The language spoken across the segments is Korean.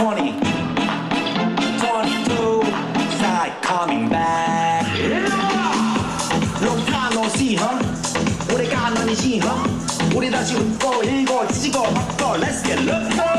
20, 22, side coming back. Yeah! Long time no see, huh? 오래간 언니시, huh? 우리 다시 웃고 읽고 찢고 바꿔, let's get looked up.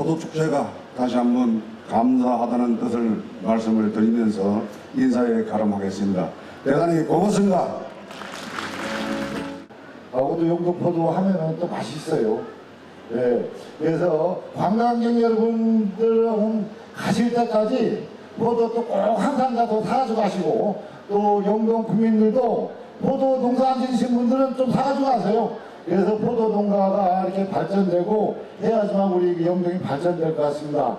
포도축제가 다시 한번 감사하다는 뜻을 말씀을 드리면서 인사에 가름하겠습니다. 대단히 고맙습니다. 아우도 용동포도 하면은 또 맛있어요. 예. 그래서 관광객 여러분들은 가실 때까지 포도 또 꼭 한산 가서 사가지고 가시고 또 용동 국민들도 포도 농사 안 지으신 분들은 좀 사가지고 가세요. 그래서 포도 농가가 이렇게 발전되고 해야지만 우리 영동이 발전될 것 같습니다.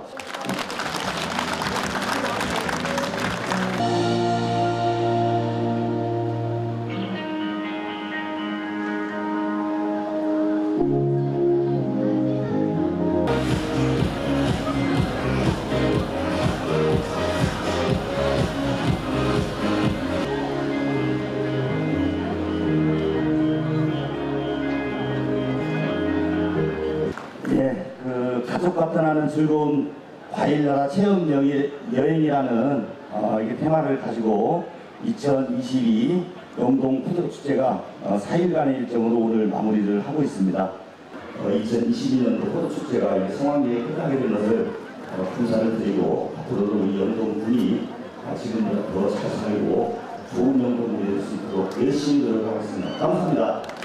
가족과 떠나는 즐거운 과일나라 체험 여행, 여행이라는 어, 이게 테마를 가지고 2022 영동 푸드 축제가 어, 4일간의 일정으로 오늘 마무리를 하고 있습니다. 어, 2022년도 포도 축제가 성황리에 끝나게 된 것을 어, 감사를 드리고 앞으로도 우리 영동군이 어, 지금보다 더잘 살고 좋은 영동군이 될 수 있도록 열심히 노력하겠습니다. 감사합니다.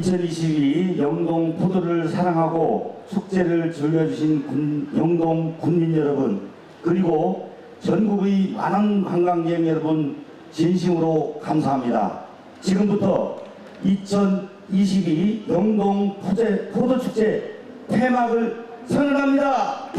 2022 영동 포도를 사랑하고 축제를 즐겨주신 군- 영동 군민 여러분 그리고 전국의 많은 관광객 여러분 진심으로 감사합니다. 지금부터 2022 영동 포도축제 폐막을 선언합니다.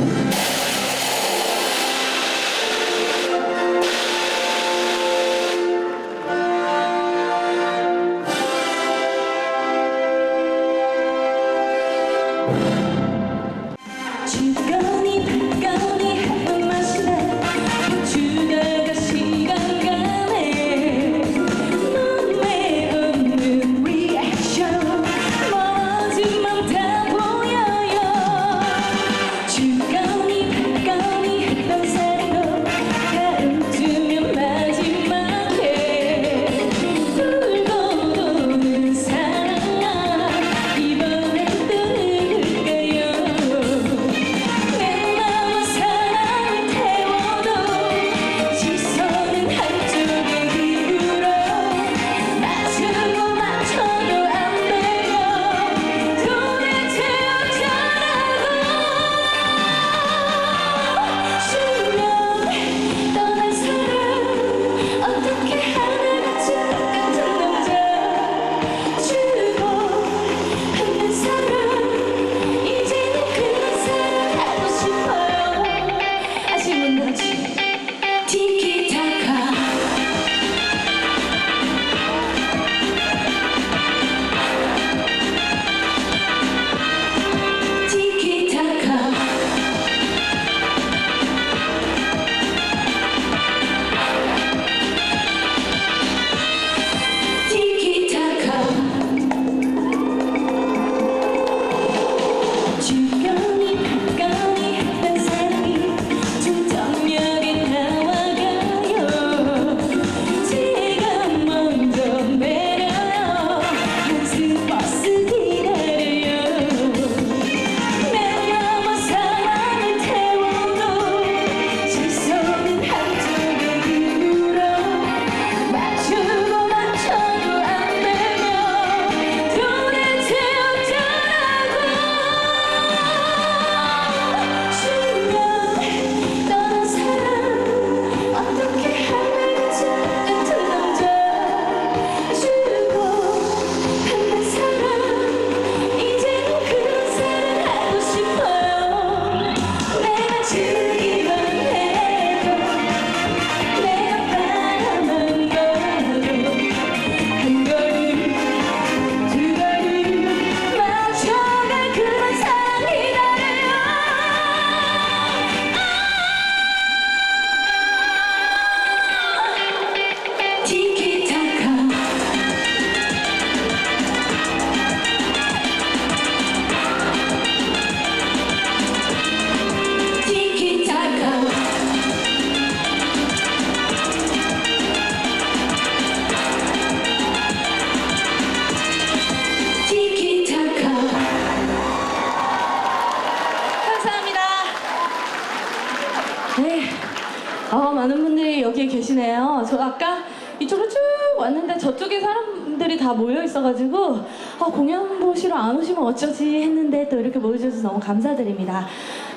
보시러 안 오시면 어쩌지 했는데 또 이렇게 모여주셔서 너무 감사드립니다.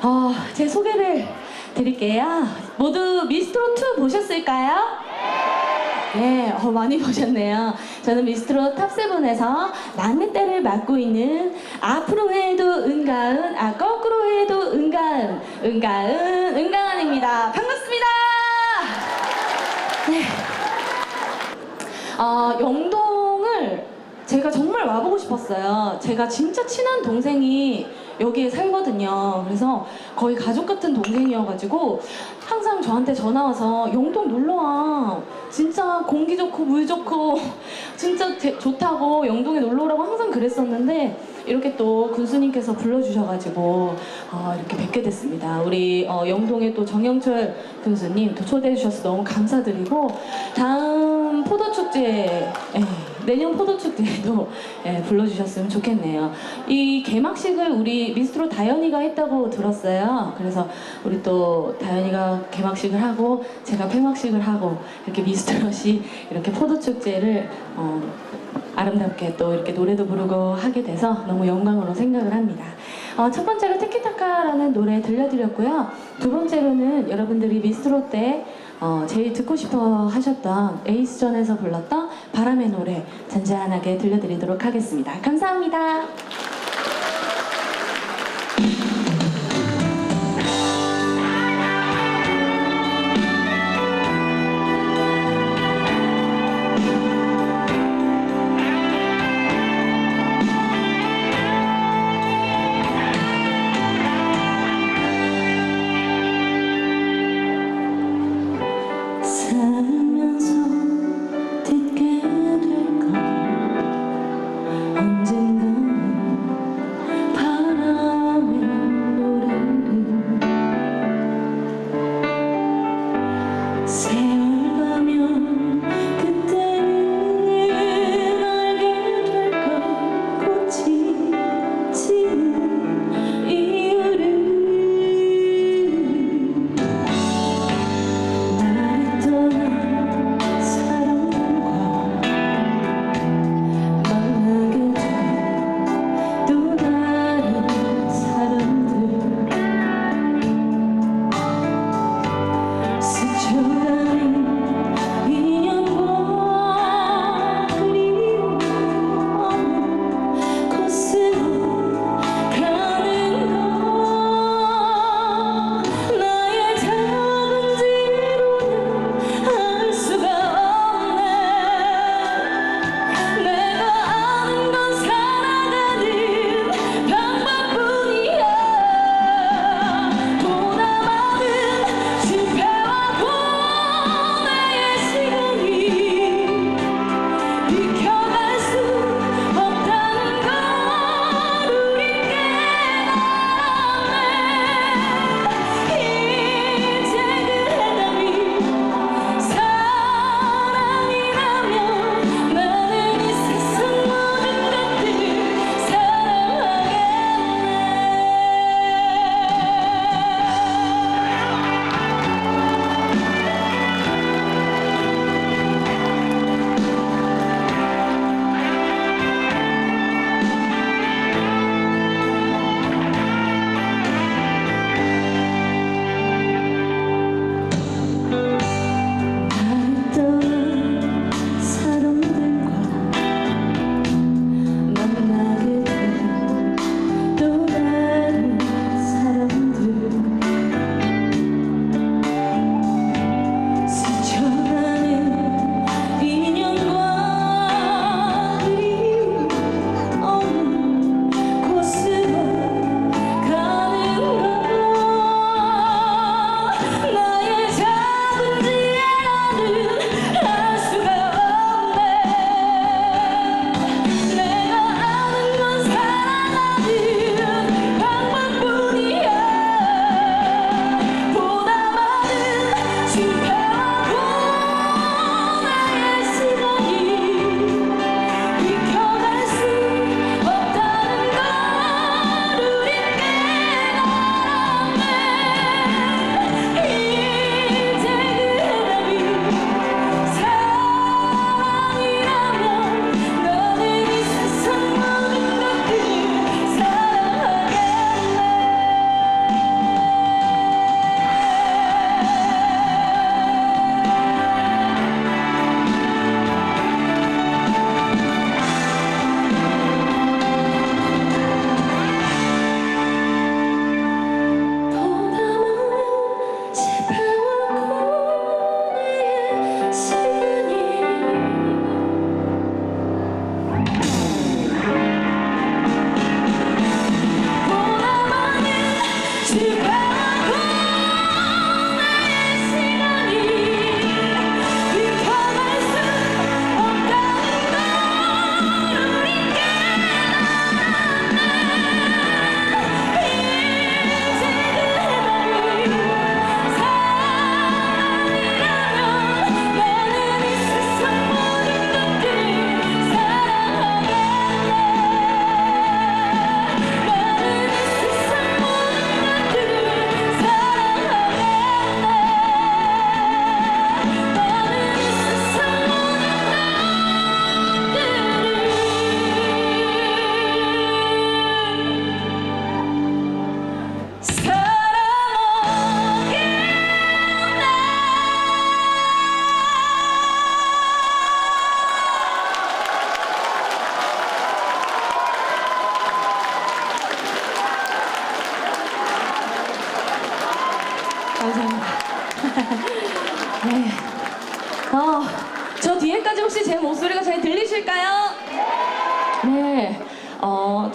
아, 제 소개를 드릴게요. 모두 미스트롯 2 보셨을까요? 네, 어, 많이 보셨네요. 저는 미스트롯 탑세븐에서 막내딸을 맡고 있는 앞으로 해도 은가은, 아, 거꾸로 해도 은가은, 은가은, 은가은입니다. 반갑습니다! 네. 어, 영동을 제가 정말 와보고 싶었어요. 제가 진짜 친한 동생이 여기에 살거든요. 그래서 거의 가족 같은 동생이어가지고 항상 저한테 전화 와서 영동 놀러와. 진짜 공기 좋고 물 좋고 진짜 대- 좋다고 영동에 놀러 오라고 항상 그랬었는데 이렇게 또 군수님께서 불러주셔가지고 어, 이렇게 뵙게 됐습니다. 우리 어, 영동의 또 정영철 군수님 또 초대해 주셔서 너무 감사드리고 다음 포도축제 예, 내년 포도축제에도 예, 불러주셨으면 좋겠네요. 이 개막식을 우리 미스트로 다현이가 했다고 들었어요. 그래서 우리 또 다현이가 개막식을 하고 제가 폐막식을 하고 이렇게 미스트롯이 이렇게 포도축제를 어, 아름답게 또 이렇게 노래도 부르고 하게 돼서 너무 영광으로 생각을 합니다. 어, 첫 번째로 티키타카라는 노래 들려드렸고요. 두 번째로는 여러분들이 미스트롯 때 어, 제일 듣고 싶어 하셨던 에이스전에서 불렀던 바람의 노래 잔잔하게 들려드리도록 하겠습니다. 감사합니다.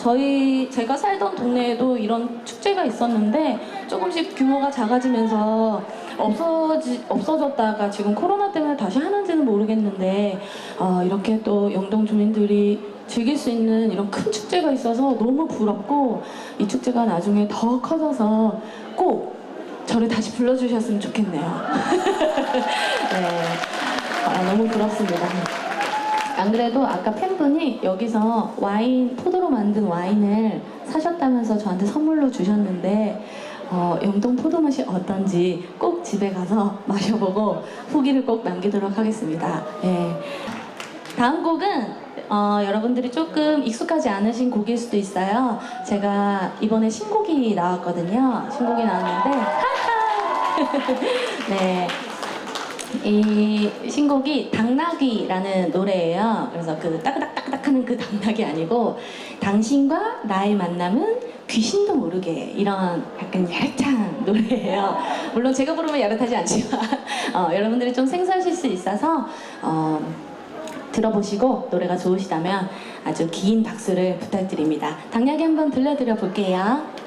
저희 제가 살던 동네에도 이런 축제가 있었는데 조금씩 규모가 작아지면서 없어지, 없어졌다가 지금 코로나 때문에 다시 하는지는 모르겠는데 어, 이렇게 또 영동 주민들이 즐길 수 있는 이런 큰 축제가 있어서 너무 부럽고 이 축제가 나중에 더 커져서 꼭 저를 다시 불러주셨으면 좋겠네요. 네. 아, 너무 부럽습니다. 안 그래도 아까 팬분이 여기서 와인, 포도로 만든 와인을 사셨다면서 저한테 선물로 주셨는데, 어, 영동 포도 맛이 어떤지 꼭 집에 가서 마셔보고 후기를 꼭 남기도록 하겠습니다. 예. 다음 곡은 어, 여러분들이 조금 익숙하지 않으신 곡일 수도 있어요. 제가 이번에 신곡이 나왔거든요. 신곡이 나왔는데! 네. 이 신곡이 당나귀라는 노래예요. 그래서 그 따그닥따그닥 하는 그 당나귀 아니고 당신과 나의 만남은 귀신도 모르게 이런 약간 야릇한 노래예요. 물론 제가 부르면 야릇하지 않지만 어, 여러분들이 좀 생소하실 수 있어서 어, 들어보시고 노래가 좋으시다면 아주 긴 박수를 부탁드립니다. 당나귀 한번 들려드려 볼게요.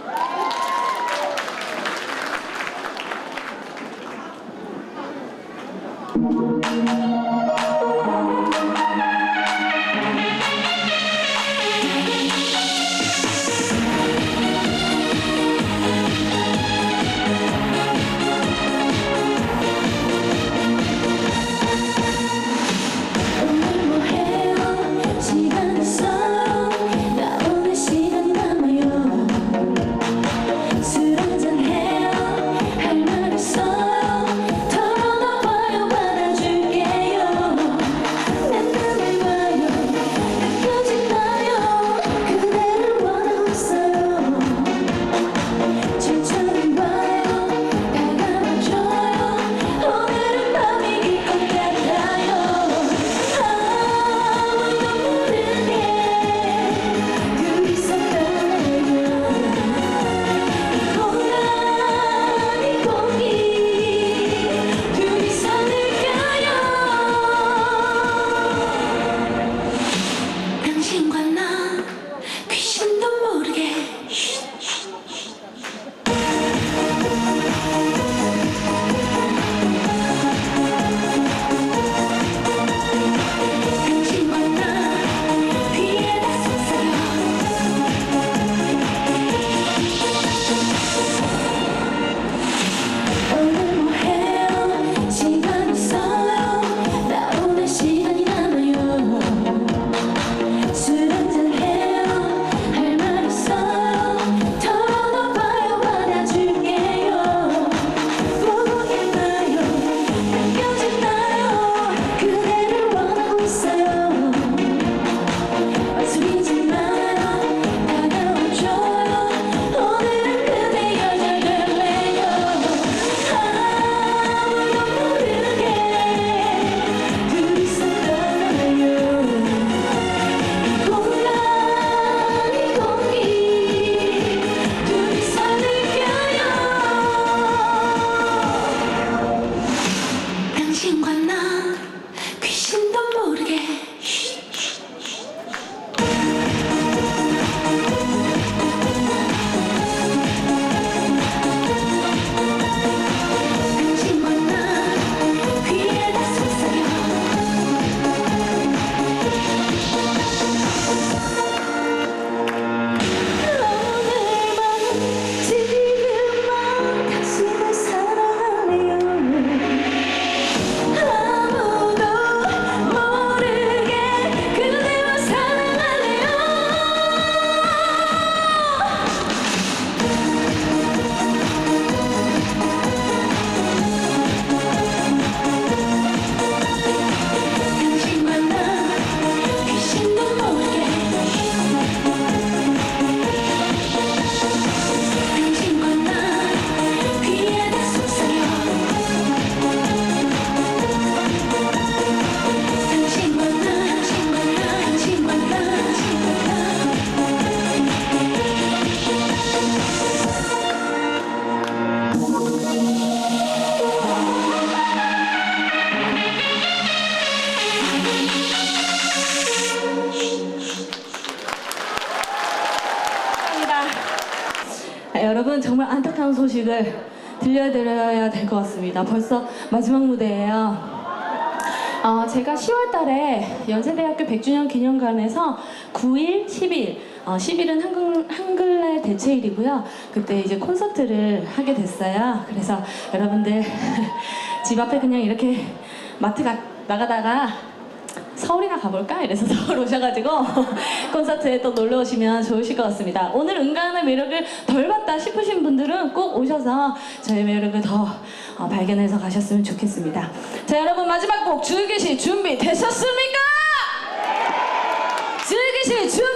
같습니다. 벌써 마지막 무대예요. 어, 제가 10월 달에 연세대학교 100주년 기념관에서 9일, 10일, 어, 10일은 한글, 한글날 대체일이고요. 그때 이제 콘서트를 하게 됐어요. 그래서 여러분들 집 앞에 그냥 이렇게 마트 가, 나가다가 서울이나 가볼까? 이래서 서울 오셔가지고 콘서트에 또 놀러 오시면 좋으실 것 같습니다. 오늘 은가은의 매력을 덜 봤다 싶으신 분들은 꼭 오셔서 저의 매력을 더 어, 발견해서 가셨으면 좋겠습니다. 자, 여러분 마지막 곡 즐기실 준비 되셨습니까? 즐기실 준비